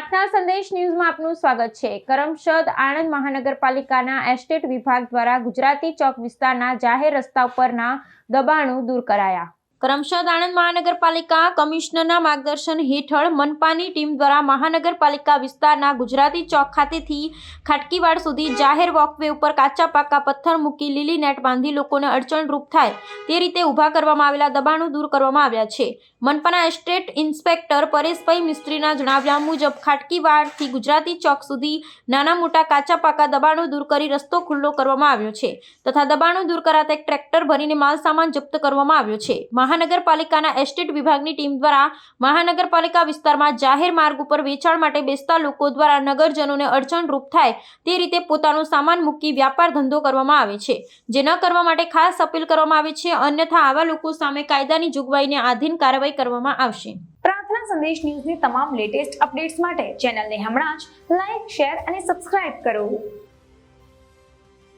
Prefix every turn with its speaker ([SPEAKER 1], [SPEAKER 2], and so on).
[SPEAKER 1] પ્રાર્થના સંદેશ ન્યૂઝમાં આપનું સ્વાગત છે. કરમસદ આણંદ મહાનગરપાલિકાના એસ્ટેટ વિભાગ દ્વારા ગુજરાતી ચોક વિસ્તારના જાહેર રસ્તા ઉપરના દબાણો દૂર કરાયા. કરમસદ આણંદ મહાનગરપાલિકા કમિશનરના માર્ગદર્શન હેઠળ મનપાની ટીમ દ્વારા મહાનગરપાલિકા વિસ્તારના ગુજરાતી ચોક ખાતેથી ખાટકીવાડ સુધી જાહેર વોકવે ઉપર કાચા પાકા પથ્થર મૂકી લીલી નેટ બાંધી લોકોને અડચણરૂપ થાય તે રીતે ઊભા કરવામાં આવેલા દબાણો દૂર કરવામાં આવ્યા છે. મનપાના એસ્ટેટ ઇન્સ્પેક્ટર પરેશભાઈ મિસ્ત્રીના જણાવ્યા મુજબ ખાટકીવાડથી ગુજરાતી ચોક સુધી નાના મોટા કાચા પાકા દબાણો દૂર કરી રસ્તો ખુલ્લો કરવામાં આવ્યો છે તથા દબાણો દૂર કરાતા એક ટ્રેક્ટર ભરીને માલ સામાન જપ્ત કરવામાં આવ્યો છે. મહાનગરપાલિકાના એસ્ટેટ વિભાગની ટીમ દ્વારા મહાનગરપાલિકા વિસ્તારમાં જાહેર માર્ગ ઉપર વેચાણ માટે બેસતા લોકો દ્વારા નગરજનોને અડચણરૂપ થાય તે રીતે પોતાનો સામાન મૂકી વ્યાપાર ધંધો કરવામાં આવે છે જે ન કરવા માટે ખાસ અપીલ કરવામાં આવે છે. અન્યથા આવા લોકો સામે કાયદાની જોગવાઈને આધીન કાર્યવાહી કરવામાં આવશે.
[SPEAKER 2] પ્રાર્થના સંદેશ ન્યૂઝની તમામ લેટેસ્ટ અપડેટ્સ માટે ચેનલને હમણાં જ લાઈક, શેર અને સબસ્ક્રાઇબ કરો.